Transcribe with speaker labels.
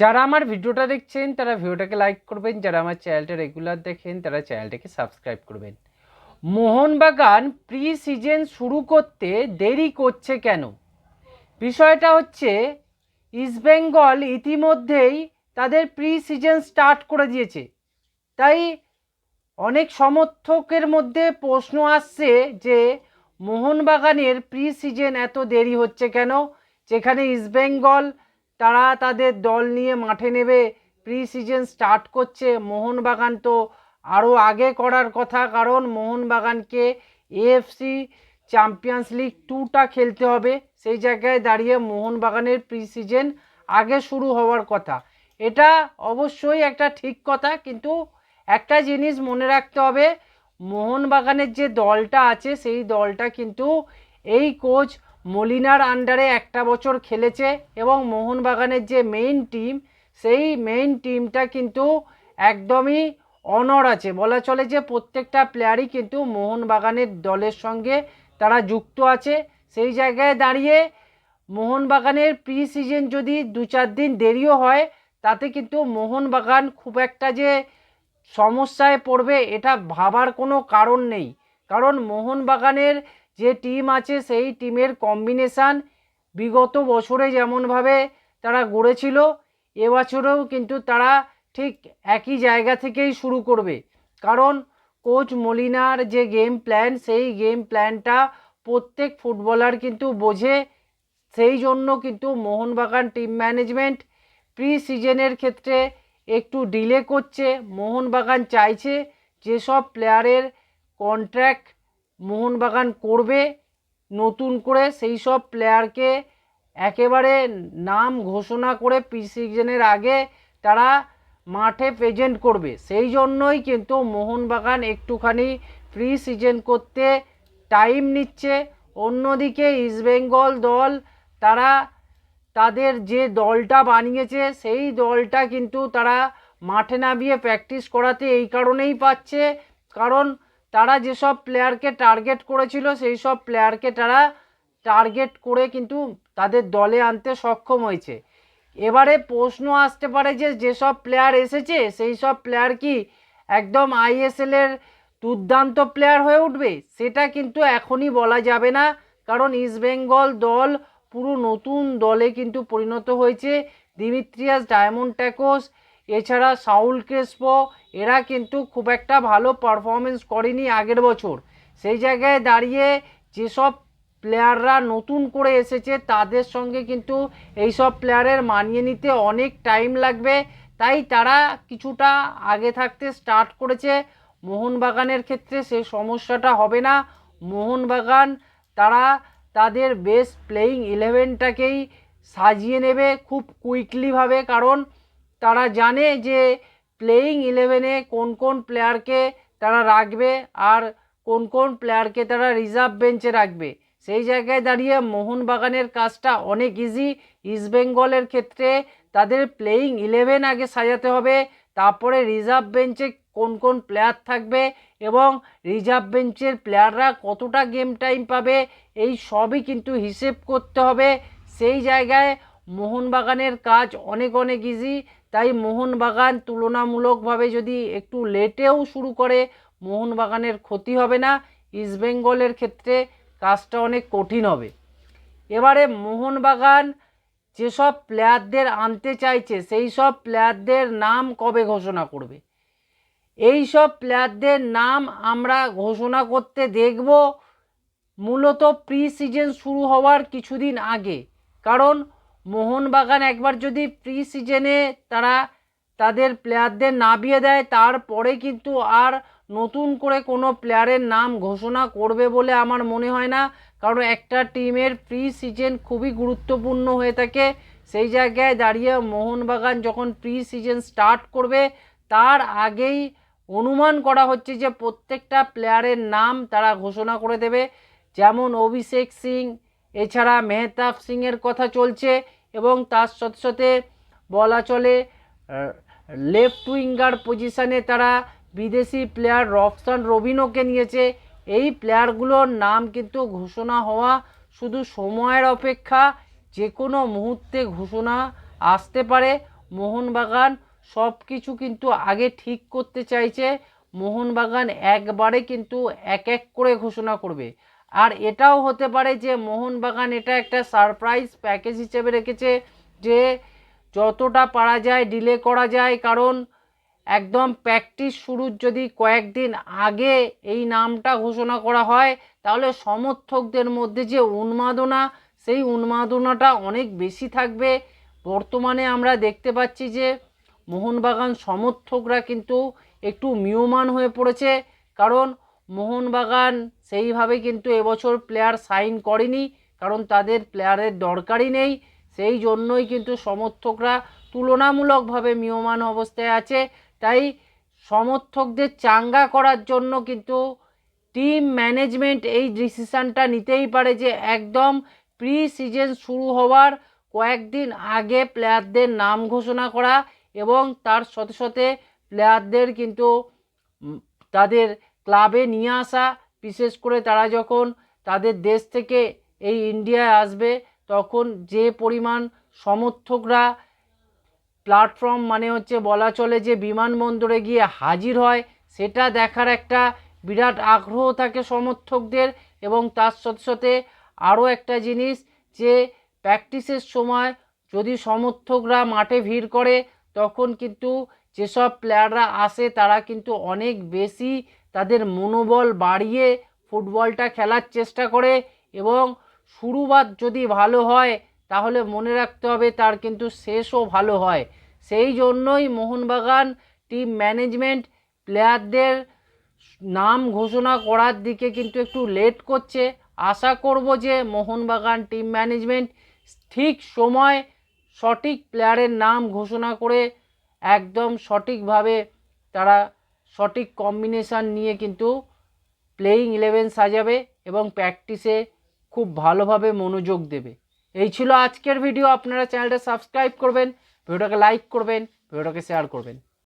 Speaker 1: যারা আমার ভিডিওটা দেখছেন, তারা ভিডিওটাকে লাইক করবেন। যারা আমার চ্যানেলটা রেগুলার দেখেন, তারা চ্যানেলটাকে সাবস্ক্রাইব করবেন। মোহনবাগান প্রি সিজন শুরু করতে দেরি করছে কেন? বিষয়টা হচ্ছে ইস্টবেঙ্গল ইতিমধ্যেই তাদের প্রি সিজন স্টার্ট করে দিয়েছে। তাই অনেক সমর্থকের মধ্যে প্রশ্ন আসছে যে, মোহনবাগানের প্রি সিজন এত দেরি হচ্ছে কেন? যেখানে ইস্টবেঙ্গল তারা তাদের দল নিয়ে মাঠে নেবে। প্রি সিজন স্টার্ট করছে মোহনবাগান তো। আরও আগে করার কথা, কারণ মোহনবাগানকে এএফসি চ্যাম্পিয়ন্স লিগ টুটা খেলতে হবে। সেই জায়গায় দাঁড়িয়ে মোহনবাগানের প্রি সিজন আগে শুরু হওয়ার কথা। এটা অবশ্যই একটা ঠিক কথা, কিন্তু একটা জিনিস মনে রাখতে হবে। মোহনবাগানের যে দলটা আছে, সেই দলটা কিন্তু এই কোচ মলিনার আন্ডারে একটা বছর খেলেছে এবং মোহনবাগানের যে মেইন টিম সেই মেইন টিমটা কিন্তু একদমই অনর আছে। বলা চলে যে প্রত্যেকটা প্লেয়ারই কিন্তু মোহনবাগানের দলের সঙ্গে তারা যুক্ত আছে। সেই জায়গায় দাঁড়িয়ে মোহনবাগানের প্রি সিজন যদি দু চার দিন দেরিও হয়, তাতে কিন্তু মোহনবাগান খুব একটা যে সমস্যায় পড়বে, এটা ভাবার কোনো কারণ নেই। কারণ মোহনবাগানের যে টিম আছে সেই টিমের কম্বিনেশান বিগত বছরে যেমনভাবে তারা গড়েছিল, এবছরেও কিন্তু তারা ঠিক একই জায়গা থেকেই শুরু করবে। কারণ কোচ মলিনার যে গেম প্ল্যান, সেই গেম প্ল্যানটা প্রত্যেক ফুটবলার কিন্তু বোঝে। সেই জন্য কিন্তু মোহনবাগান টিম ম্যানেজমেন্ট প্রি সিজনের ক্ষেত্রে একটু ডিলে করছে। মোহনবাগান চাইছে যেসব প্লেয়ারের কন্ট্র্যাক্ট মোহনবাগান করবে নতুন করে সেই সব প্লেয়ারকে একেবারে নাম ঘোষণা করে প্রি সিজনের আগে তারা মাঠে প্রেজেন্ট করবে। সেই জন্যই কিন্তু মোহনবাগান একটুখানি প্রি সিজন করতে টাইম নিচ্ছে। অন্যদিকে ইস্টবেঙ্গল দল, তারা তাদের যে দলটা বানিয়েছে, সেই দলটা কিন্তু তারা মাঠে নামিয়ে প্র্যাকটিস করাতে এই কারণেই পাচ্ছে। কারণ তারা যেসব প্লেয়ারকে টার্গেট করেছিল, সেই সব প্লেয়ারকে তারা টার্গেট করে কিন্তু তাদের দলে আনতে সক্ষম হয়েছে। এবারে প্রশ্ন আসতে পারে যে, যেসব প্লেয়ার এসেছে, সেই সব প্লেয়ার কি একদম আইএসএলের দুর্দান্ত প্লেয়ার হয়ে উঠবে? সেটা কিন্তু এখনই বলা যাবে না, কারণ ইস্টবেঙ্গল দল পুরো নতুন দলে কিন্তু পরিণত হয়েছে। দিমিত্রিয়াস ডায়মন্ড ট্যাকোস এছাড়া সাউল ক্রেসপো এরা কিন্তু খুব একটা ভালো পারফরমেন্স করেনি আগের বছর। সেই জায়গায় দাঁড়িয়ে যেসব প্লেয়াররা নতুন করে এসেছে, তাদের সঙ্গে কিন্তু এইসব প্লেয়ারের মানিয়ে নিতে অনেক টাইম লাগবে। তাই তারা কিছুটা আগে থাকতে স্টার্ট করেছে। মোহনবাগানের ক্ষেত্রে সেই সমস্যাটা হবে না। মোহনবাগান তারা তাদের বেস্ট প্লেয়িং ইলেভেনটাকেই সাজিয়ে নেবে খুব কুইকলিভাবে কারণ তারা জানে যে প্লেয়িং ইলেভেনে কোন কোন প্লেয়ারকে তারা রাখবে আর কোন কোন প্লেয়ারকে তারা রিজার্ভ বেঞ্চে রাখবে। সেই জায়গায় দাঁড়িয়ে মোহনবাগানের কাজটা অনেক ইজি ইস্টবেঙ্গলের ক্ষেত্রে তাদের প্লেয়িং ইলেভেন আগে সাজাতে হবে, তারপরে রিজার্ভ বেঞ্চে কোন কোন প্লেয়ার থাকবে এবং রিজার্ভ বেঞ্চের প্লেয়াররা কতটা গেম টাইম পাবে, এই সবই কিন্তু হিসেব করতে হবে। সেই জায়গায় মোহনবাগানের কাজ অনেক অনেক ইজি তাই মোহনবাগান তুলনামূলকভাবে যদি একটু লেটেও শুরু করে, মোহনবাগানের ক্ষতি হবে না। ইস্টবেঙ্গলের ক্ষেত্রে কাজটা অনেক কঠিন হবে। এবারে মোহনবাগান যেসব প্লেয়ারদের আনতে চাইছে, সেই সব প্লেয়ারদের নাম কবে ঘোষণা করবে? এই সব প্লেয়ারদের নাম আমরা ঘোষণা করতে দেখব মূলত প্রি সিজন শুরু হওয়ার কিছুদিন আগে। কারণ মোহনবাগান একবার যদি প্রি সিজনে তারা তাদের প্লেয়ারদের নামিয়ে দেয়, তারপরে কিন্তু আর নতুন করে কোনো প্লেয়ারের নাম ঘোষণা করবে বলে আমার মনে হয় না। কারণ একটা টিমের প্রি সিজন খুবই গুরুত্বপূর্ণ হয়ে থাকে। সেই জায়গায় দাঁড়িয়ে মোহনবাগান যখন প্রি সিজন স্টার্ট করবে, তার আগেই অনুমান করা হচ্ছে যে প্রত্যেকটা প্লেয়ারের নাম তারা ঘোষণা করে দেবে। যেমন অভিষেক সিং, এছাড়া মেহতাব সিংয়ের কথা চলছে। এবং তার সাথে সাথে বলা চলে লেফট উইঙ্গার পজিশানে তারা বিদেশি প্লেয়ার রফসান রবিনোকে নিয়েছে। এই প্লেয়ারগুলোর নাম কিন্তু ঘোষণা হওয়া শুধু সময়ের অপেক্ষা যে কোনো মুহূর্তে ঘোষণা আসতে পারে। মোহনবাগান সব কিছু কিন্তু আগে ঠিক করতে চাইছে। মোহনবাগান একবারে কিন্তু এক এক করে ঘোষণা করবে। আর এটাও হতে পারে যে মোহনবাগান এটা একটা সারপ্রাইজ প্যাকেজ হিসেবে রেখেছে, যে যতটা পারা যায় ডিলে করা যায়, কারণ একদম প্র্যাকটিস শুরুর যদি কয়েকদিন আগে এই নামটা ঘোষণা করা হয়, তাহলে সমর্থকদের মধ্যে যে উন্মাদনা, সেই উন্মাদনাটা অনেক বেশি থাকবে। বর্তমানে আমরা দেখতে পাচ্ছি যে মোহনবাগান সমর্থকরা কিন্তু একটু মিয়মান হয়ে পড়েছে, কারণ মোহনবাগান, সেইভাবে কিন্তু এবছর প্লেয়ার সাইন করেনি, কারণ তাদের প্লেয়ারের দরকারই নেই। সেই জন্যই কিন্তু সমর্থকরা তুলনামূলকভাবে মিয়মান অবস্থায় আছে। তাই সমর্থকদের চাঙ্গা করার জন্য কিন্তু টিম ম্যানেজমেন্ট এই ডিসিশানটা নিতেই পারে যে একদম প্রি সিজন শুরু হওয়ার কয়েকদিন আগে প্লেয়ারদের নাম ঘোষণা করা এবং তার সাথে সাথে প্লেয়ারদের কিন্তু তাদের ক্লাবে নিয়ে আসা, বিশেষ করে তারা যখন তাদের দেশ থেকে এই ইন্ডিয়ায় আসবে, তখন যে পরিমাণ সমর্থকরা প্ল্যাটফর্ম মানে হচ্ছে বলা চলে যে বিমানবন্দরে গিয়ে হাজির হয়, সেটা দেখার একটা বিরাট আগ্রহ থাকে সমর্থকদের। এবং তার সাথে সাথে আরও একটা জিনিস যে প্র্যাকটিসের সময় যদি সমর্থকরা মাঠে ভিড় করে, তখন কিন্তু যেসব প্লেয়াররা আসে, তারা কিন্তু অনেক বেশি তাদের মনোবল বাড়িয়ে ফুটবলটা খেলার চেষ্টা করে এবং শুরুবাত যদি ভালো হয়, তাহলে মনে রাখতে হবে তার কিন্তু শেষও ভালো হয়। সেই জন্যই মোহনবাগান টিম ম্যানেজমেন্ট প্লেয়ারদের নাম ঘোষণা করার দিকে কিন্তু একটু লেট করছে। আশা করব যে মোহনবাগান টিম ম্যানেজমেন্ট ঠিক সময় সঠিক প্লেয়ারের নাম ঘোষণা করে একদম সঠিকভাবে তারা সঠিক কম্বিনেশান নিয়ে কিন্তু প্লেয়িং ইলেভেন সাজাবে এবং প্র্যাকটিসে খুব ভালোভাবে মনোযোগ দেবে। এই ছিল আজকের ভিডিও আপনারা চ্যানেলটা সাবস্ক্রাইব করবেন ভিডিওটাকে লাইক করবেন ভিডিওটাকে শেয়ার করবেন।